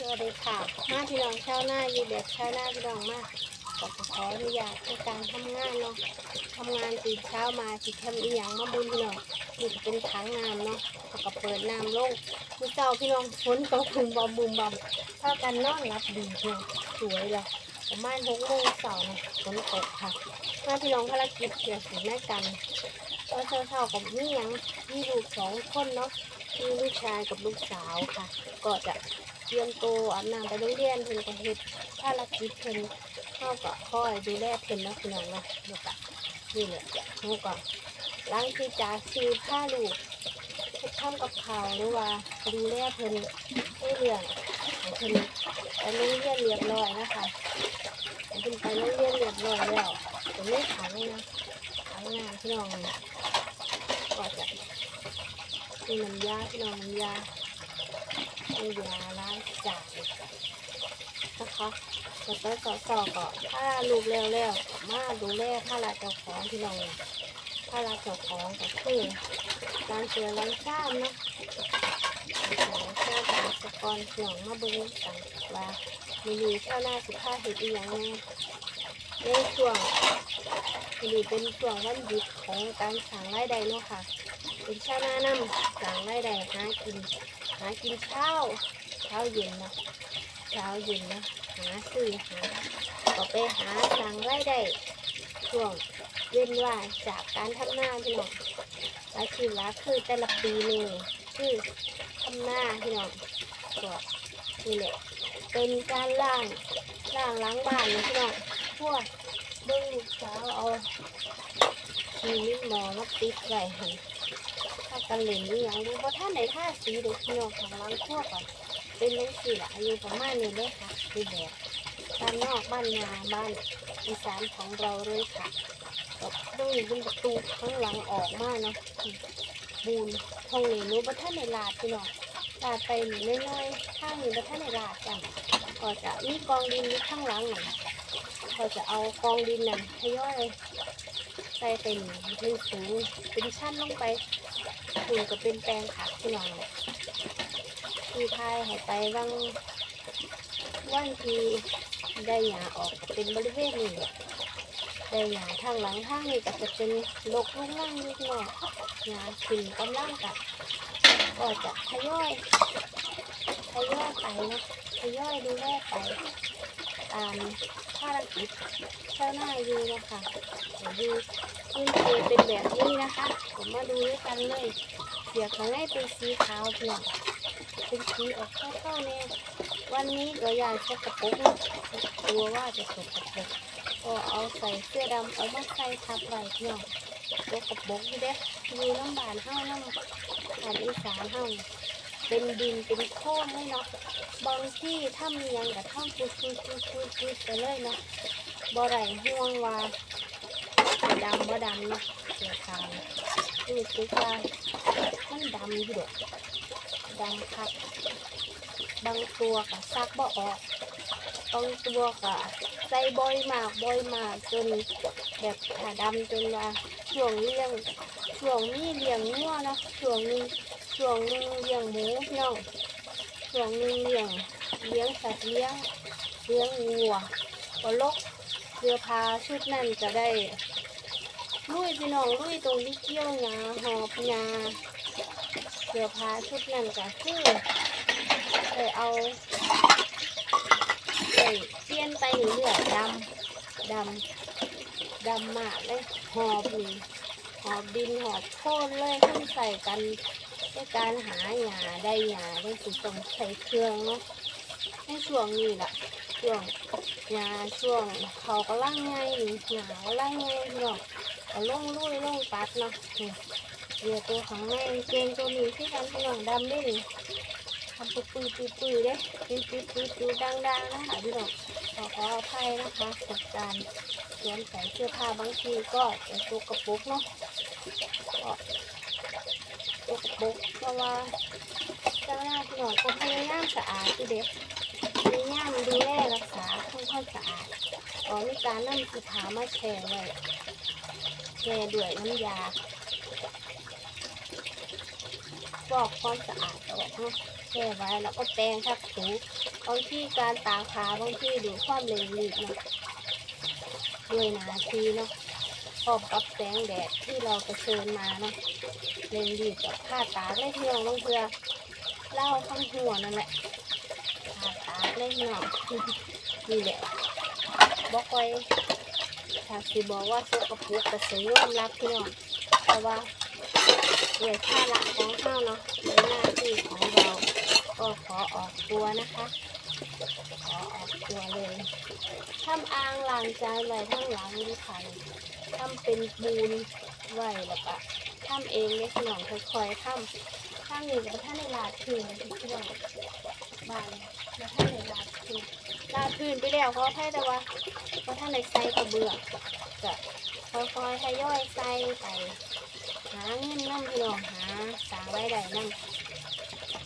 สวัสดีค่ะ มาพี่น้องชาวนาอยู่แบบชาวนาพี่น้องมากขอขออนุญาตในการทำงานเนาะทำงานตื่นเช้ามาสิทำอีหยังมาบุญพี่น้องนี่ก็เป็นถังน้ำเนาะแล้วก็เปิดน้ำลงมือเจ้าพี่น้องฝนตกบุมบอมบุมบอมถ้ากันนอนรับดีพี่น้องสวยเลยประมาณหกโมงเสาร์นะฝนตกค่ะมาพี่น้องภารกิจเกี่ยวกับแม่กันตอนเช้าๆกับนี่ยังมีลูกสองคนเนาะมีลูกชายกับลูกสาวค่ะ ก็จะ เตรียมตัวอาบน้ำไปโรงเรียนเพิ่นก็เฮ็ดภารกิจเพิ่นเฮาก็คอยดูแลเพิ่นเนาะพี่น้องเนาะเดี๋ยวก็นี่แหละเฮาก็หล้างที่จะซื้อผ้าลูกเฮ็ดทำกับข้าวหรือว่าดูแลเพิ่นให้เรื่องเพิ่นไปโรงเรียนเรียบร้อยนะคะเพิ่นไปโรงเรียนเรียบร้อยแล้วก็ไม่ขังนะขังงานพี่น้องก็จะมีน้ำยาพี่น้องน้ำยา มียาล้างจานนะคะแล้วก็สอสอก็ถ้าลูกเร็วๆมาดูแลถ้าละเจ้าของพี่น้องถ้าละเจ้าของก็คือการเสือล้างชามเนะล้างชามล้างสกอนพี่น้องมาเบิ่งกันว่ามีมีเจ้าหน้าสิผ้าเห็ดอีหยังแน่ในช่วงนี้เป็นช่วงวันหยุดของการสั่งรายได้เนาะค่ะ เป็นชาวนานำสั่งรายได้หากิน หากินข้าวเช้าเย็นนะเช้าเย็นนะหาซื้อหาก็ไปหาสั่งรายได้ช่วงเว้นว่าจากการทำนาพี่น้องอาชีพหลักคือแต่ละปีนึ่งคือทำนาพี่น้องก็นี่แหละเป็นการล่างล่างล้างบ้านนะพี่น้องพวกเบิ้งลูกสาวเอาชีวิตหมอมาติดไว้หันถ้า กันเล่นนี่ยังดูเพราะท่านในท่าสีเด็กพี่น้องของเราทั่วก่อนเป็นยังสี่ละอายุประมาณนี้เลยค่ะคือแบบบ้านนอกบ้านนาบ้านอีสานของเราเลยค่ะต้องมีเป็นประตูข้างหลังออกมาเนาะบูนทองเหลนูเพราะท่านในลาดพี่น้องลาดไปหนึ่น้อยๆข้างนี้เพราะท่านในลาดกันก็จะมีกองดินอยู่ข้างหลังหน่อยก็จะเอากองดินนั่นทยอยใส่เป็นเป็นสูงเป็นชั้นลงไป คุณก็เป็นแปลงผักที่หลังที่พายให้ไปว่างวันทีได้หยาออกเป็นบริเวณนี้ได้หยาทางหลังทางนี้ก็จะเป็นลกลุ่งล่างนิดหน่อยหยาขึ้นกำลังกับก็จะทยอยทยอยไปนะทยอยดูแลไปตามภารกิจเจ้าหน้าอยู่นะคะเดี๋ยวดู พื้นเพเป็นแบบนี้นะคะ ผมมาดูด้วยกันเลย เสียข้างในเป็นสีขาวเพียงเป็นสีออกเข้าๆเนี่ยวันนี้ก็อยากสกปรกนะกลัวว่าจะสกปรกก็เอาใส่เสื้อดำเอามาใส่ทับไว้เพียงสกปรกอยู่เด้อยู่น้ำบานเฮ้าน้ำบานอีสานเฮ้าเป็นดินเป็นโคลนเลยเนาะบางที่ถ้ามียังกับท่อมปุยปุยปุยปุยปุยไปเลยเนาะบ่ไรห่วงว่า ดำว่ดำเนาะเสียขาวรู้สึกว่ามันดำอยู่ดอกดำคักบางตัวก็ซักบ่ออกบางตัวก็ใส่บ่อยมากบ่อยมากจนแบบถ้าดำจนว่าช่วงเลี้ยงช่วงนี้เลี้ยงงัวนะช่วงนึงช่วงนึงเลี้ยงหมูเนาะช่วงนึงเลี้ยงเลี้ยงสัตว์เลี้ยงเลี้ยงวัวก็ลกเสื้อผ้าชุดนั้นจะได้ ลุยพี่น้องลุยตรงที่เกี่ยวงาหอบงาเสื้อผ้าชุดนั้นก็คือไปเอาไปเปลี่ยนไปเรื่อยๆดำดำดำมากเลยหอบนี่หอบดินหอบโค่นเลยขึ้นใส่กันในการหาหยาได้หยาได้สุต้องใส่เครื่องเนาะในช่วงนี้แหละช่วงหยาช่วงเขากำลังไงหยากำลังไงพี่น้อง เอาลงลุยลงปัดเนาะเดี๋ยวตัวของแม่เกงตัวนี้ที่กันพี่น้องดำนี่ทำปุยปุยปุยปุยเด้ปุยปุยปุยปุยดังดังๆนะคะพี่น้องขอขออภัยนะคะกับการสวมใส่เสื้อผ้าบางทีก็จะตกกระปุกเนาะก็ตกกระปุกเพราะว่าเจ้าหน้าพี่น้องก็พยายามสะอาดที่เด็กพยายามดูแลรักษาทำความสะอาดขอมีการนำสิขามาแชร์ไว้ แช่ด้วยน้ำยาฟอกความสะอาดออกเนาะแช่ไว้แล้วก็แปรงทับถูบางที่การตากขาบางที่ดูความเร่งรีบเนาะด้วยนาทีเนาะพอมกับแสงแดดที่เราเผชิญมาเนาะเร่งรีบกับผ้าตากเลยพี่น้องลงเพื่อเล่าข้างหัวนั่นแหละผ้าตากเลยพี่น้องนี่แหละบอกไว้ ถ้าสิบอกว่าสกปรกก็สิยอมรับพี่น้องเพราะว่าด้วยค่าละของข้าวเนาะในหน้าที่ของเราก็ขอออกตัวนะคะขอออกตัวเลยทำอ่างล้างจานไว้ทั้งหลังดีค่ะทำเป็นปูนไว้แล้วก็ทำเองเนี่ยพี่น้องค่อยๆทำทำนี่กับท่านในลาดพื้นนะพี่น้องบ้านแล้วท่านในลาดพื้น ลาดพื้นไปแล้วเพราะแค่แต่ว่าเพราะท่านในใส่กระเบื้องก็ค่อยๆทยอยใส่ไปหาเงินนั่พี่น้องหาสางรายได้นั่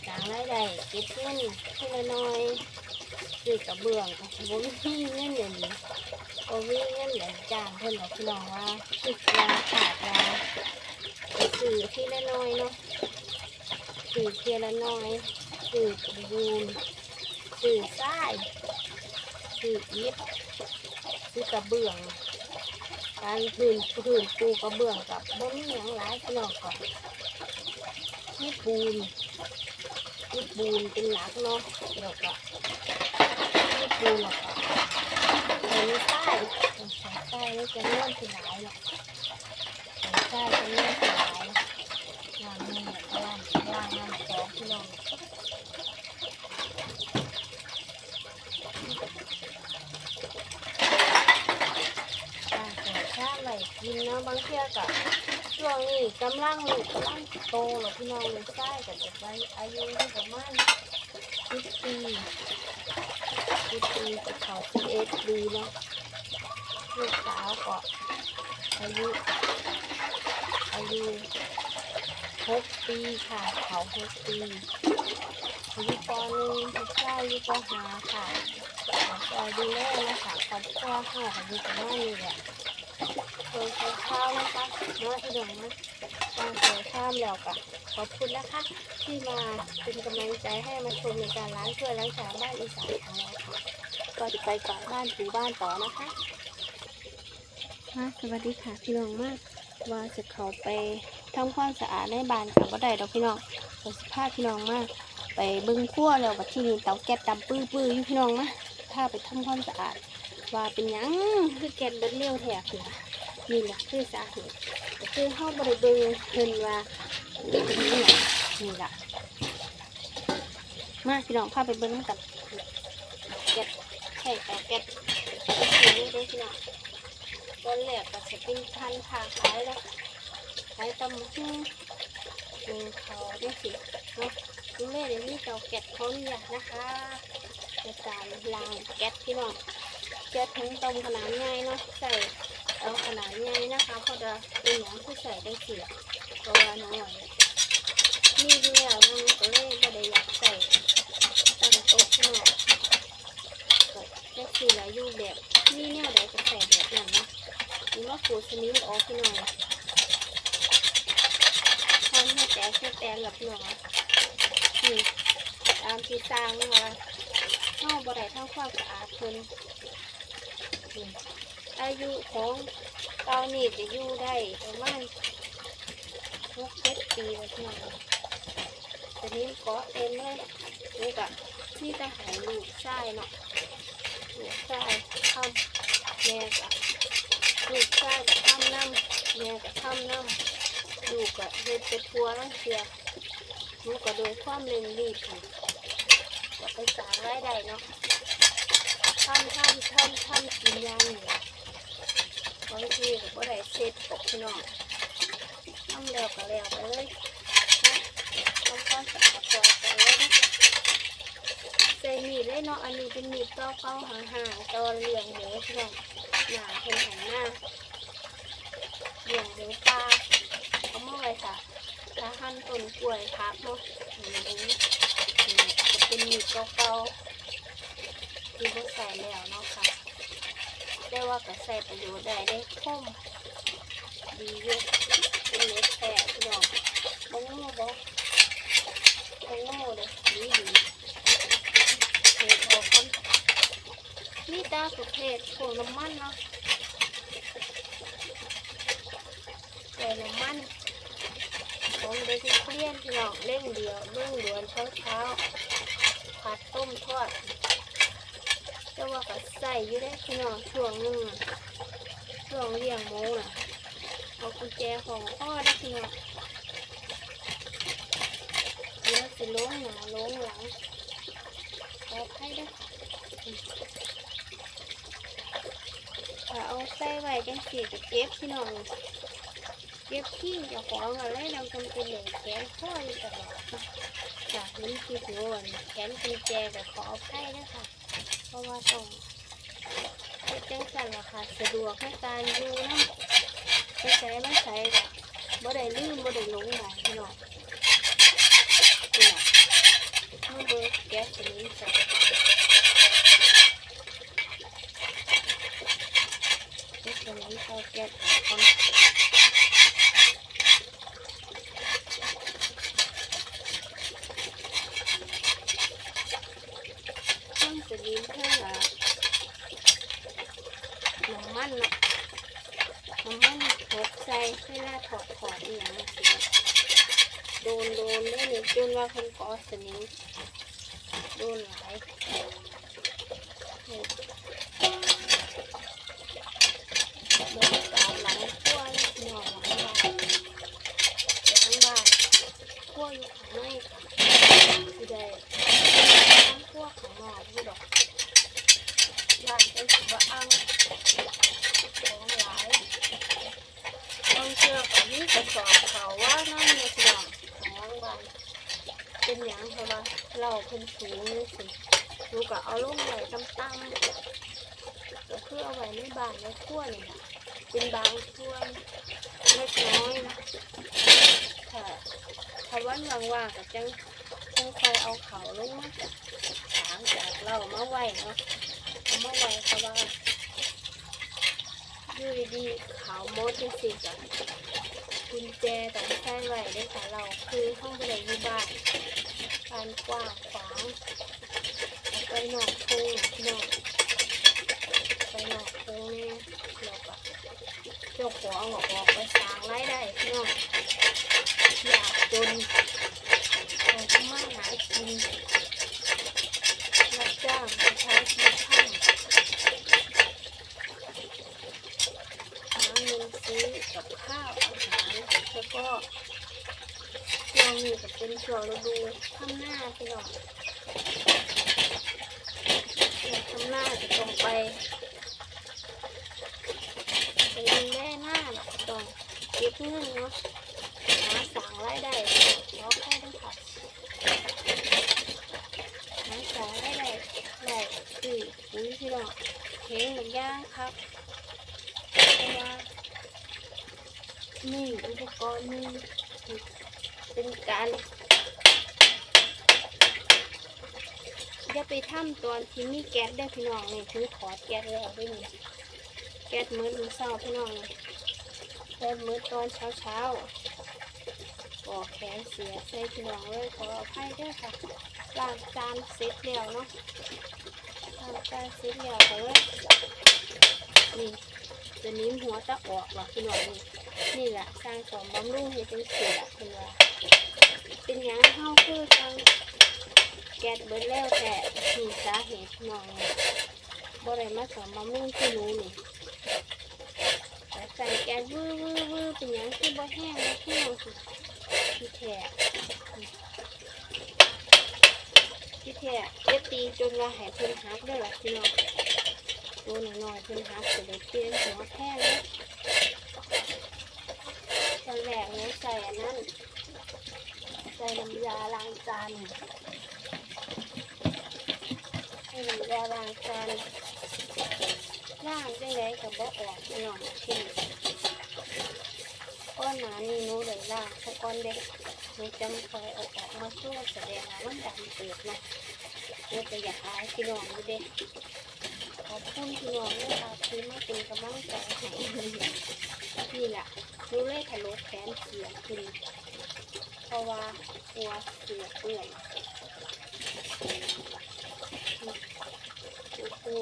สร้างรายได้เก็บเงินทีละน้อยซื้อกระเบื้องก็บ่มีเงินเดือนนี้บ่มีเงินเดือนจ้างเพิ่นหรอกพี่น้องว่าคิดลาขาดลาซื้อทีละน้อยเนาะซื้อทีละน้อยซื้อปูนซื้อทราย ซื้ออิฐซื้อกระเบื้องการพื้นพื้นปูกระเบื้องกับบ่มีหยังหลายพี่น้องก็มีปูนลูกบูนเป็นหลักเนาะแล้วก็ลูกบูนแล้วก็ใส่ใต้ใส่ใต้แล้วจะเลื่อนสิหลายเนาะใส่ใต้จะเลื่อนสิหลายล่างนี่ล่างล่างน้ำสองพี่น้องล่างใส่ข้าวไหล กินนะบางเที่ยกับช่วงนี้กำลังลูกกำลังโตแล้วพี่น้องเลยใช่กับจะไปอายุประมาณสิบปีสิบปีจะเขาสิบเอ็ดปีเนาะลูกสาวก็อายุอายุหกปีค่ะ เขาหกปีอายุปหนึ่งลูกชายอายุปห้าค่ะขอคอยดูแลนะคะครอบครัวห้าอายุประมาณนี้แหละ โดยใช้ข้าวนะคะเนาะที่ดองนะการใช้ข้าวแล้วก็ขอบคุณนะคะ ที่มาเป็นกำลังใจให้มาชมในการล้างช่วยล้างชามบ้านอีสานของเราค่ะก็จะไปก่อนบ้านถูบ้านต่อนะคะมาสวัสดีค่ะพี่น้องมากว่าจะเข้าไปทำความสะอาดในบ้านกับว่าใดดอกพี่น้องเราสิพาพี่น้องมาก ไปเบิ้งขั้วแล้วบัดที่นี่เตาแก๊สดำปื้อๆอยู่พี่น้องนะถ้าไปทำความสะอาด ว่าเป็นยังคือแก๊สเบิดเร็วแถบนะ นี่แหละคือสาเหตุคือเฮาบริเบิงเพิ่นว่านี่แหยังนี่ล่ะมาพี่น้องพาไปเบิ่งกันแก๊สใช่แต่แก๊สนสีนี้เด้อพี่น้องตอนแรกก็จะเป็นพันผ่าขายแล้วขายตำหุ้งหนึ่งเขาได้สิเนาะคุณแม่เดี๋ยวนี้เตาแก๊สเขาเนี่ยนะคะในการล้างแก๊สพี่น้องแก๊สทั้งต้มขนาดใหญ่เนาะใส่ เอาขนาดใหญ่นะคะเพอจะเป็นหยังผู้ใส่ได้เสียเพราะว่าน้อยนี่อยู่แล้วมันก็เลยไม่ได้อยากใส่ตั้งโต๊ะข้นอกก็ได้สีหลายยู่แบบนี่แนวใดก็ใส่แบบนั้นนะนี่ว่าปูสนิมออกพี่น้องทำให้แตกให้แตกหลับหนอนี่ตามที่สร้างมาเข้าบ่ได้ทั้งความสะอาดเพิ่นนี่ อายุของเตานี่จะอยู่ได้ประมาณหกเจ็ดปีแล้วพี่น้องตอนนี้เกาะเต็มเลยนี่กะที่จะหายลูกชายเนาะลูกชายทำแม่กะลูกชายกะทำน้ำแม่กะทำน้ำลูกกะเฮ็ดไปทัวร์นั่งเสียลูกกะโดยความเร่งรีบก็ไปสางรายได้เนาะทำทำทำทำกินยางนี้ บางทีก็บ่ได้เสร็จตกพี่น้องทำแล้วก็แล้วไปเลยนะทำความสะอาดตัวไปเลยนะใส่มีดเลยเนาะอันนี้เป็นมีดต่อเก้าห่างห่างๆต่อเหลี้ยงหมูพี่น้องหนาเป็นหันหน้าเหลี้ยงหมูปลาเขามาไว้ค่ะถ้าหั่นต้นกล้วยพักเนาะหมูนี่จะเป็นมีดเก่าๆที่บ่ใส่แล้วเนาะค่ะ ได้ว่าก็ใส่ประโยชน์ได้ได้คมดีเยอะเป็นเล็กแท้พี่น้องบ่โง่บ่บ่โง่เลยดีดีเทออกคนมีตาสุดเทศพวกน้ำมันเนาะแต่น้ำมันของเด็กนักเรียนพี่น้องเล่งเดียวเร่งด่วนเช้าเช้าผัดต้มทอด ว่าก็ใส่อยู่ได้พี่น้องช่วงหนึงช่วงเลี้ยงหมูน่ะเอากุญแจของพ่อได้พี่น้องเดี๋ยวสิลงหนาลงหลังขอให้ด้วยค่ะเอาใส่ไว้จังสีก็เก็บพี่น้องเก็บขี้จะของอะไรเราจำเป็นเหลือแขนข้ออยู่ตลอดจากนี้คือโยนแขนกุญแจก็ขอให้ด้วยค่ะ เพราะว่าต้องเจังสันล่ะค่ะ สะดวกในการอยู่น้ำไปใช้มาใช้ก็บ่ได้ลืมบ่ได้หลงไหลพี่น้องนี่นะมาเบิกแก๊สตัวนี้จ้ะแก๊สตัวนี้เข้าแก๊สออกก่อนเครื่องสลิมเครื่องอะน้ำมัน เนาะมันมันหกใส่เวลาถอดถอดอหย่างนี้สิโดนโดนได้หนึ่งจนว่าคนกอสนิงโดนหลายโดนตามหลังขั้วหน่อหลังบ้านแต่ทั้งบ้านขั้วอยู่ข้างในค่ะคือได้ทั้งขั้วข้างนอกที่ดอกร้านเป็นสิบอังของหลายต้องเชื่อกับนี่กระสอบเขาว่าน้ำเนี่ยสิหลัง ของบ้านเป็นหยังเพราะว่าเราเพิ่นสูงนี่สิลูกก็เอาลงไว้ตั้งๆก็คือ เอาไว้ในบ้านในครัวนี่นะเป็นบางส่วนเล็กน้อยนะถ้าถ้าวันว่างๆก็จังจังคอยเอาเขาลงมาถางจากเรามาไว้เนาะเอามาไว้เพราะว่าอยู่ดีๆเขาวมดจังสิจ้ะกุญแจต้องใช้ไว้ด้ค่ะเราคือห้องบริอยู่บ้านการกว้างขวางไปนอกทุ่งนอกไปนอกทุ่งเนี่ยเราก็เจ้าของออกออกไปสร้างรายได้พี่น้องอยากจนเราทำมาหากินรับจ้างใช้ชีวิตข้างหาเงินซื้อกับข้าวอาหารแล้วก็ช่วงนี้ก็เป็นช่วงฤดูทำหน้าพี่น้องช่วงทำหน้าจะต้องไปไต้องเก็บเงินเนาะหาสั่งรายได้ขอแค่ด้วยค่ะหาสั่งรายได้ได้คืออุ้ยพี่น้องเพลงหนึ่งย่างครับเพราะว่านี่อุปกรณ์นี่เป็นการอย่าไปทำตอนที่มีแก๊สได้พี่น้องนี่คือขอแก๊สแล้วด้วยนี่แก๊สมืดมือเศร้าพี่น้องนี่ แก๊สมืดตอนเช้าเช้าๆก่อแขนเสียใส่พี่น้องเลยขออภัยด้วยค่ะล้างจานเสร็จแล้วเนาะล้างจานเสร็จแล้วเลยนี่จะนิ้มหัวตะออกหรอพี่น้องนี่นี่แหละสร้างสมบำรุงให้เป็นเสียเป็นว่าเป็นยังเฮาคือทางแก๊สเบิดแล้วแต่มีสาเหตุพี่น้องบ่ได้มาสมบำรุงที่นูนี่แต่ ใส่แก๊สวื้อวื้อวื้อเป็นหยังคือบ่แห้งแล้วพี่น้งสิพี่แท้พี่แท้เจ็ตีจนว่าให้เพิ่นหักได้อล่ะพี่น้องตัวน้อยๆเพิ่นหักจะได้เปลี่ยนหัวแท่งนะตอนแรกเนี่ยใส่อันนั้นใส่น้ำยาล้างจานใส่น้ำยาล้างจาน ล่างจังไดกับบ่ออกพี่น้องชิ้ก้อนหนานี่นู้เลยล่างถ้าก้อนเด็กหนูจังคอยออกออกมาช่วยแสดงว่ามันดำเกิดนะหนูจะอยากอายพี่น้องดูเด็กขอบคุณพี่น้องด้วยค่ะที่มาเป็นกำลังใจให้นี่แหละหนูเลยทะลุแขนเสียกินเพราะว่ากลัวเสียเปื่อยโอ้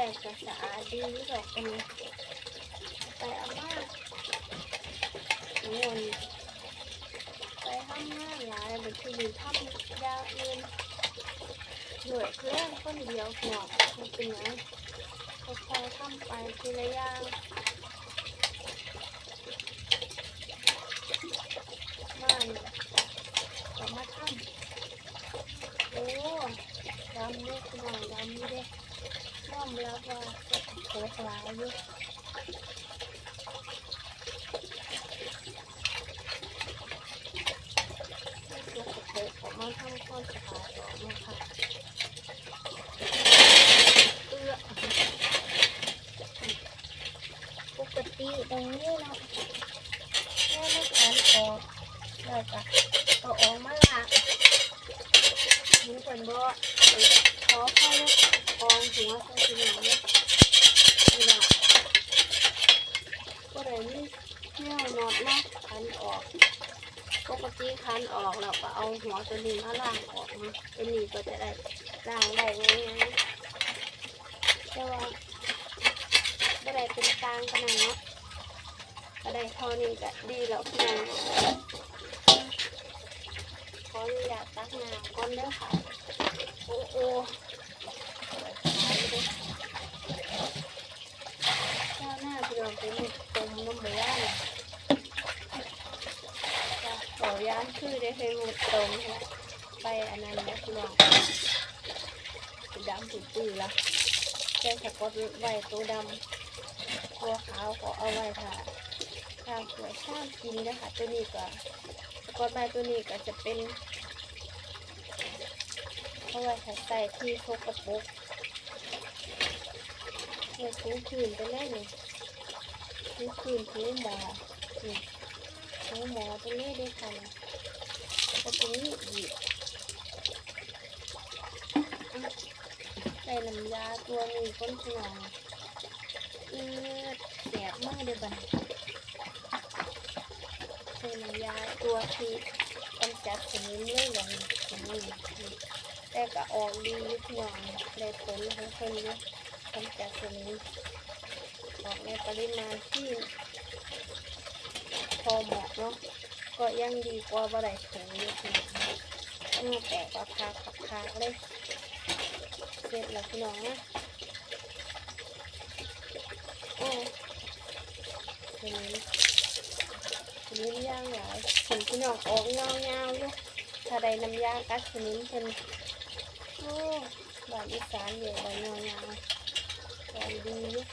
แรกก็สะอาดดีที่แบบอันไปเอามาวนไปทำงานหลายบางทีทำยาอื่นเหนื่อยแค่คนเดียวหนอกมันเป็นอย่างค่อยๆทำไปทีละอย่างมาเนี่ยก็มาทำโอ้ดำเนี่ยคุณหน่อยดำนี่เด้ย อมรับว่าจะโคตรหลายอยู่ลูกเด็กออกมาทำความสะอาดออกมาค่ะเอื้อปกติตรงนี้เนาะแม่ไม่ขันออกแล้วก็เอาออกมาละนี่คนบ่ขอพ่อเนี่ยกองหัวใส่ทีหลังนี่แหละก็เลยนี่แนวนอดเนาะขันออก ปกติคันออกเราก็เอาหัวตัวนี้มาล้างออกนะตัวนี้ก็จะได้ล้างได้ง่ายๆแต่ว่าไม่ได้เป็นกลางขนาดเนาะก็ได้เท่า นี้ก็ดีแล้วน้องขออนุญาตตักน้ำก่อนเด้อค่ะ โอ้โอข้าวหน้าพี่น้องเป็นต้มน้ำหมูย่างขอยานคือได้เคยหมดตรงนะไปอันนั้นนะพี่น้องสีดำสีปื้อละแค่สะกดไว้ตัวดำตัวขาวก็เอาไว้ค่ะ ข้าวสวยข้ามกินนะคะตัวนี้ก็สะกดไว้ตัวนี้ก็จะเป็นเอาไว้ค่ะใส่ที่โคกกระปุกเนี่ยถูคืนไปเลยนี่ถูคืนถูหมอนี่หมูหมอตัวนี้ด้วยค่ะก็ตรงนี้อีกใส่น้ำยาตัวนี้ก้นขนองอืดแสบมากเลยบัดใส่น้ำ ยาตัวที่กำจัดสนิมเลยบัดนี้สนิมแต่ก็ออกดียุกอย่างได้ผลของคนเยอะกำจัดสนิมออกในปริมาณที่พอเหมาะเนาะก็ยังดีกว่าบ่ได้ถุงยู่ที่เมื่อแตกว่าคาขับคาเลยเสร็จแล้วพี่น้องนะโอ้ทีนี้ที นี้ย่างหลายถึงพี่น้องออกเงาเงาๆอยู่ถ้าได้น้ำยางกัดสนิมเป็นโอ้บานอีสานอยู่บ้านเงาเงาๆก็ดีอยู่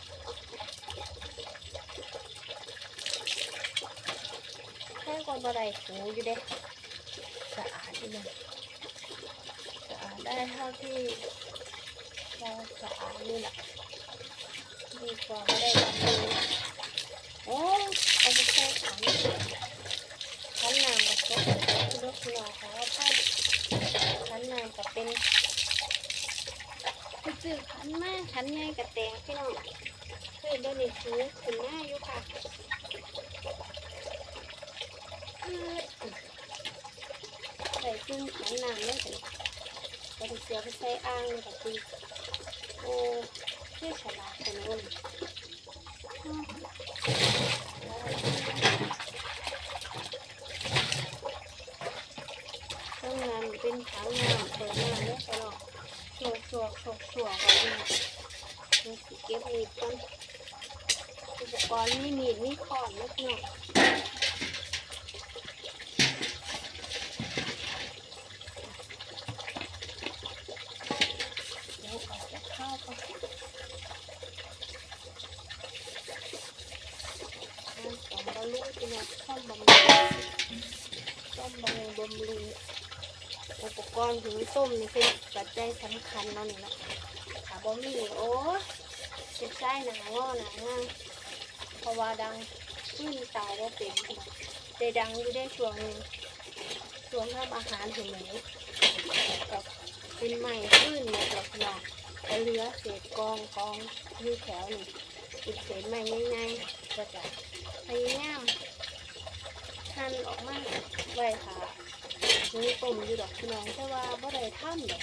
แค่คนบะไรถูอยู่เด้สะอาดอยู่เลยสะอาดได้เท่าที่เราสะอาดนี่แหละดีกว่าไม่ได้แบบนี้โอ้เอาไปแช่ขันขันน้ำกับซุป ที่รถหล่อของเราไปขันน้ำกับเป็นคือจืดขันมากขันใหญ่กับแตงพี่น้องเคยเดินในชูขึ้นหน้าอยู่ค่ะใส่ขึ้นขันน้ำเลยสิก็จะเสียไปใส่อ่างเลยแบบนี้โอ้ที่ฉลาดคนนู้นต้องงานเป็นถังน้ำเปิดน้ำเนี่ยตลอดชัวชัวชัวชัวก่อนดีนี่สิเก็บมีดก่อนอุปกรณ์มีมีดมีขอนนะพี่น้องยกข้าวก่อนน้ำสองบาลูกินน้ำข้าวบำรุงต้มบำรุงบำรุง อุปกรณ์ถึงต้มนี่คือปัจจัยสำคัญเนาะนี่เนาะถ้าบ่มีโอ้เจ็บไส้หนาง้อหนางาเพราะว่าดังขึ้นตายแล้วเป็นได้ดังอยู่ได้ช่วงหนึงส่วนทำอาหารให้หมูกับเป็นใหม่ขึ้นมาจากหนอกแล้วเหลือเศษกองกองอยู่แถวนี่อีกเศษใหม่ง่ายๆก็จะพยายามหั่นออกมาไว้ค่ะ หมูต้มอยู่ดอกพี่น้องแต่ว่าบ่ได้ทำดอก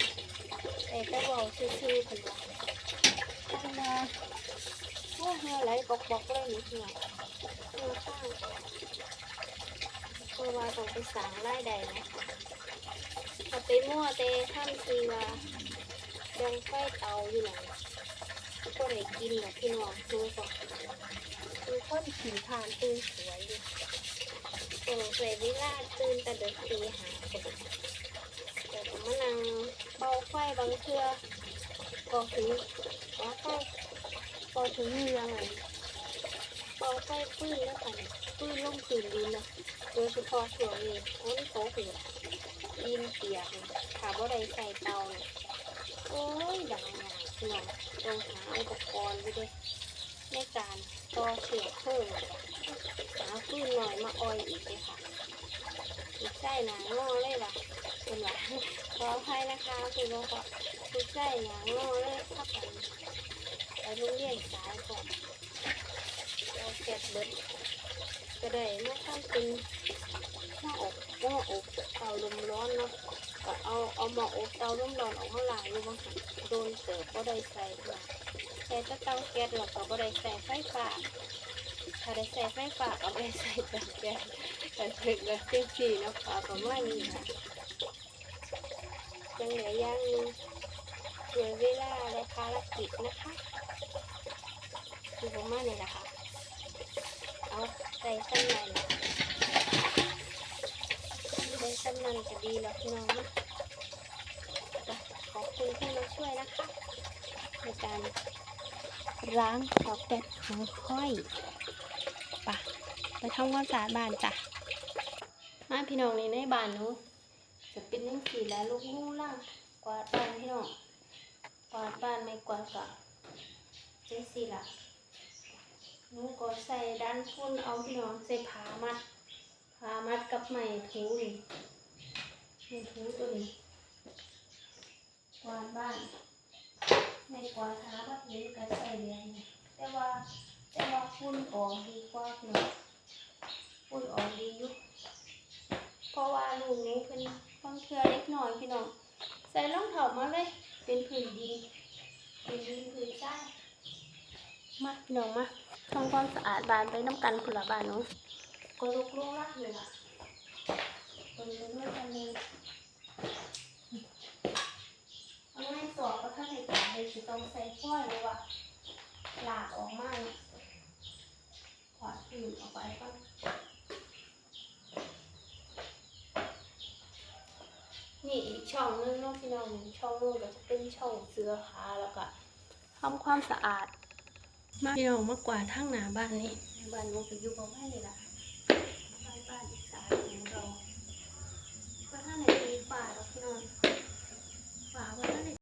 แต่ก็บอกซื่อๆเพิ่นว่าทำมาโอ้เหือไหลบอกๆเลยนี่พี่องเหือข้างเพราะว่าต้องไปสั่งรายได้นะถ้าไปมั่วแต่ทำทีว่ายังไฟเตาอยู่หลังก็ได้กินแบบพี่น้องดูก่อนดูคนขี่ผ่านตื่นสวยอยู่โอ้เสยเวลาตื่นแต่เด็กตีหา นางเบาไฟบางเทือก็ถึงว่าไฟก็ถึงเรืองอะไรเบาไฟปื้นแล้วกันปื้นลงตื่นดินนะโดยเฉพาะช่วงนี้ฝนตกเนี่ยดินเปียกเนี่ยถ้าบ่ได้ใส่เตาเนี่ยโอ้ยดังงานพี่องต้องหาอุปกรณ์ไปด้วยในการต่อเสียเพิ่มหาฟืนหน่อยมาออยอีกเลยค่ะ ถูกใจหนางอเลยว่ะเป็นว่าขออภัยนะคะคุณว่าก็ถูกใจหนางอเลยพักกันไปโรงเรียนสายก่อนเราเก็บเบิดก็ได้มาทำเป็นหม้ออบหม้ออบเตาลมร้อนเนาะก็เอาเอาหม้ออบเตาร่มร้อนออกมาล้างอยู่บางหันโดนเติบก็ได้ใส่มาใส่แตะเตาแก๊สแล้วก็บ่ได้ใส่ไฟฟ้าถ้าได้ใส่ไฟฟ้าก็ได้ใส่เตาแก๊ส แต่ถึงก็เต็มที่เนาะคะประมาณนี้ค่ะยังเหลืออย่างนึงเหลือเวลาและภารกิจนะคะคือประมาณนี้แหละค่ะเอาใส่ข้างในได้สำนันก็ดีแล้วน้องขอบคุณที่มาช่วยนะคะในการล้างขอบแดดของค่อยไปะไปทำความสะอาดบ้านจ้ะ มาพี่น้องในในบ้านนูจะเป็นยังสีแล้วลูกงูล่างกวาดบ้านพี่น้องกวาดบ้านไม่กวาดกับเจ๊สีละนูก็ใส่ด้านพุ่นเอาพี่น้องใส่ผามัดผามัดกับไหมถูนี่นี่ถูตัวนี้กวาดบ้านในกวาดหาบัดนี้ก็ใส่เรียนแต่ว่าแต่ว่าฝุ่นออกดีกว่าเนาะฝุ่นออกดีอยู่ เพราะว่าลูกหนูเป็นบางเทื่อเล็กน้อยพี่น้องใส่รองเท้ามาเลย เป็นผืนดินเป็นดินผืนทรายมาพี่น้องมาทำความสะอาดบ้านไปน้ำกันผลบานเนาะก็ลุกลุกลักเลยล่ะคนเดินด้วยกันเลยเอาไม้สอบก็ถ้าในกาเลยจะต้องใส่ฝ้อยเลยว่าหลากออกมาเนี่ยถอดผิวออกไปก่อนี่อีกช่องนึงน้องพี่น้องช่องนู้นก็จะเป็นช่องเสื้อผ้าแล้วก็ทำความสะอาด มาพี่น้องมากกว่าทั้งหน้าบ้านนี่บ้านมันก็อยู่ประมาณนี้ละบ้านบ้านอีสานของเราว่าถ้าไหนมีป่าเราพี่น้องป่าว่าถ้าไหน